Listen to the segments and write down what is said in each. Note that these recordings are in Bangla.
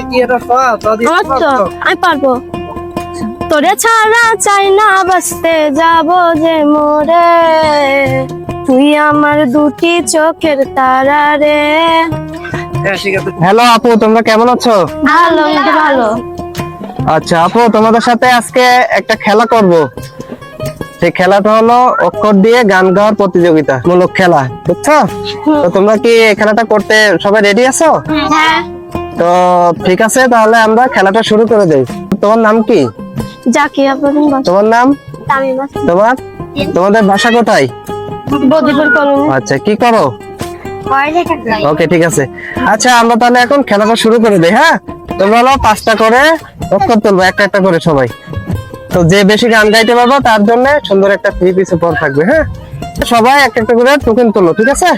আমি পারব। তোরে ছাড়া চাই না বাঁচতে যাব যে মোরে তুই আমার দুটি চোখের তারা রে। হ্যাঁ হ্যালো আপু তোমরা কেমন আছো? ভালো ভালো। আচ্ছা আপু তোমাদের সাথে আজকে একটা খেলা করব। সেই খেলাটা হলো অক্ষর দিয়ে গান গাওয়ার প্রতিযোগিতা মূলক খেলা বুঝছ? তো তোমরা কি এই খেলাটা করতে সবাই রেডি আছো? হ্যাঁ। তো ঠিক আছে তাহলে আমরা খেলাটা শুরু করে দেই। তোমার নাম কি? তোমার নাম? তোমার? তোমাদের ভাষা কোথায়? বদিপুর কলোনি। আচ্ছা কি করো? ওকে ঠিক আছে। আচ্ছা আমরা তাহলে এখন খেলাটা শুরু করে দেই হ্যাঁ? তোমরা হলো পাঁচটা করে অক্ষর তুলবো একটা একটা করে সবাই। তো যে বেশি গান গাইতে পারব তার জন্য সুন্দর একটা থ্রি পিস থাকবে হ্যাঁ? সবাই একটা একটা করে টোকেন তুলো ঠিক আছে?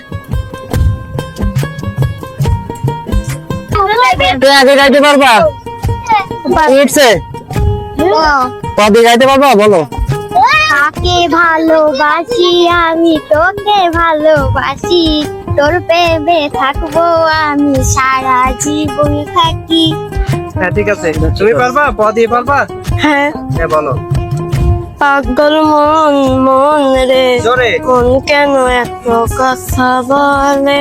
তুই আগে গাইতে পারবা? উঠছে কদি গাইতে পারবা? বলো। তাকে ভালোবাসি? আমি তোকে ভালোবাসি। তোর প্রেমে থাকব আমি সারা জীবন থাকি। হ্যাঁ ঠিক আছে। তুমি পারবা? প দিয়ে পারবা? হ্যাঁ। হ্যাঁ বলো। পাগল মন মন রে। জোরে। মন কেন এত কথা বলে?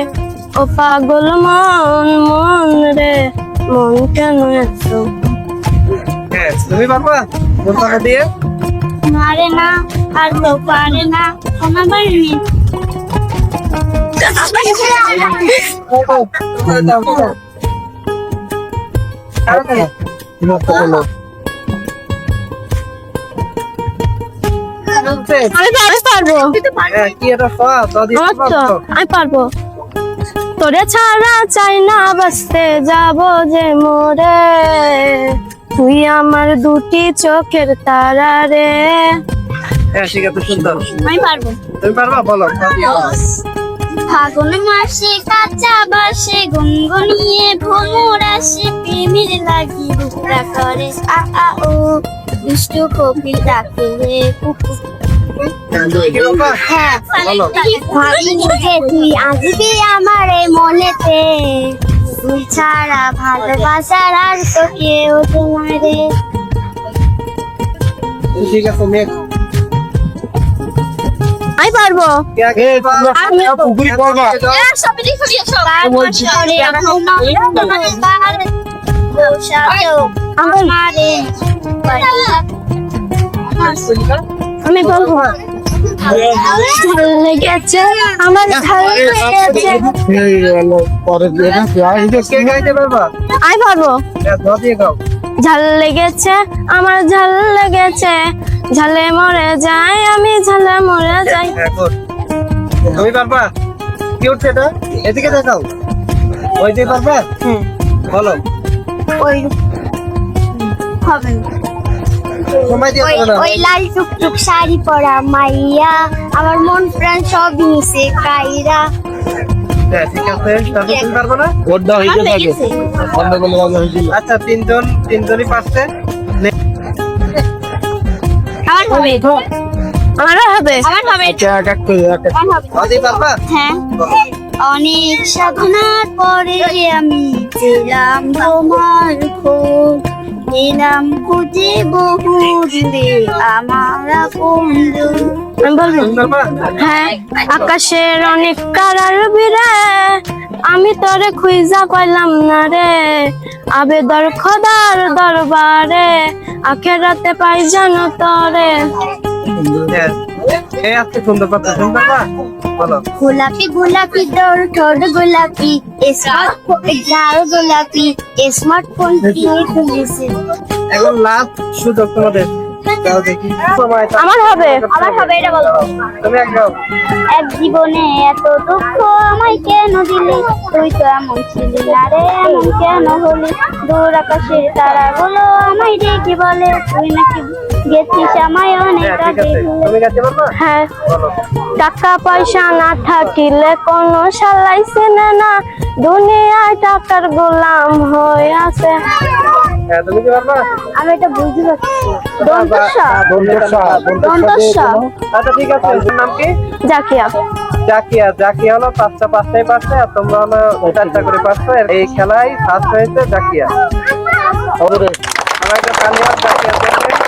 ও পাগল মন মন রে মন কেন এত? তুমি পারবা? পাখা দিয়ে? মারে না আর তো পারে না বাড়ি আমি পারব। হ্যাঁ তো আমি পারব। তোরে ছাড়া চাই না বাঁচতে যাব যে মোরে তুই আমার দুটি চোখের তারা রে। হ্যাঁ আমি পারব। তুমি পারবা? বলো। ফাগুন মাসে কাঁচা বাসে গুনগুনিয়ে ভ্রমর আসে প্রেমের লাগি বুকরা করে। আ আ ও দুষ্টু কপিল ডাকে রে কুকু তুই আসবি আমার এই মনেতে তুই ছাড়া ভালোবাসার আর তো কেউ তোমার রে ঠিক আছে নেক্সট আমি পারব কে আগে পারবা? আমি আমি বলব লেগেছে আমার ভালো লেগেছে। কে গাইতে পারবা আমি পারব হ্যাঁ দিয়ে গাও ঝাল লেগেছে আমার ঝাল লেগেছে। ঝালে মরে যাই আমি ঝালে মরে যাই। হ্যাঁ তুমি পারবা? কি উঠছে এটা? এদিকে দেখাও। ওই দিয়ে পারবা? হ্যাঁ বলো। ওই হবে। ওই পারবে না। ওই লাল টুকটুক শাড়ি পরা মাইয়া আমার মন প্রাণ সব মিশে কাইরা। হ্যাঁ। আচ্ছা তিনজন তিনজনই আমার হবে। আমারও হবে। আমার হবে। হ্যাঁ। অনেক সাধনার পরে আমি পেলাম তোমার খোঁজ। খুঁজে বহু দূরে আমার বন্ধু। আমি বলব? হ্যাঁ আকাশের অনেক কারার বিরে আমি তোরে খুঁজা পাইলাম না রে। আবেদর খোদার দরবারে আখেরাতে পাই জানো তরে। হ্যাঁ। এই আজকে সুন্দর বলো গোলাপি গোলাপি তোর ঠোঁট গোলাপি স্মার্টফোন ঝাল গোলাপি স্মার্টফোন এখন লাভ সুযোগ তোমাদের। দেখি। আমার হবে আমার হবে এটা বলো। তুমি এক গাও এক জীবনে এত দুঃখ আমায় কেন দিলি? তুই তো এমন ছিলি না রে এমন কেন হলি? দূর আকাশের তারাগুলো আমায় ডেকে বলে তুই নাকি গেছিস আমায় অনেক হ্যাঁ আগে হ্যাঁ। টাকা পয়সা না থাকিলে কোনো সালাই চেনে না। দুনিয়ায় টাকার গোলাম হয়ে আছে। হ্যাঁ তুমি কি পারবা? আমি এটা বুঝতে পারছি। দন্তস্ব দন্তস্ব আচ্ছা ঠিক আছে তোমার নাম কি? জাকিয়া। জাকিয়া। জাকিয়া হলো পাঁচটা পাঁচটাই পারছে আর তোমরা হলো চারটা করে পারছ এই খেলায় ফার্স্ট হয়েছে জাকিয়া। সবাই বাকি আছে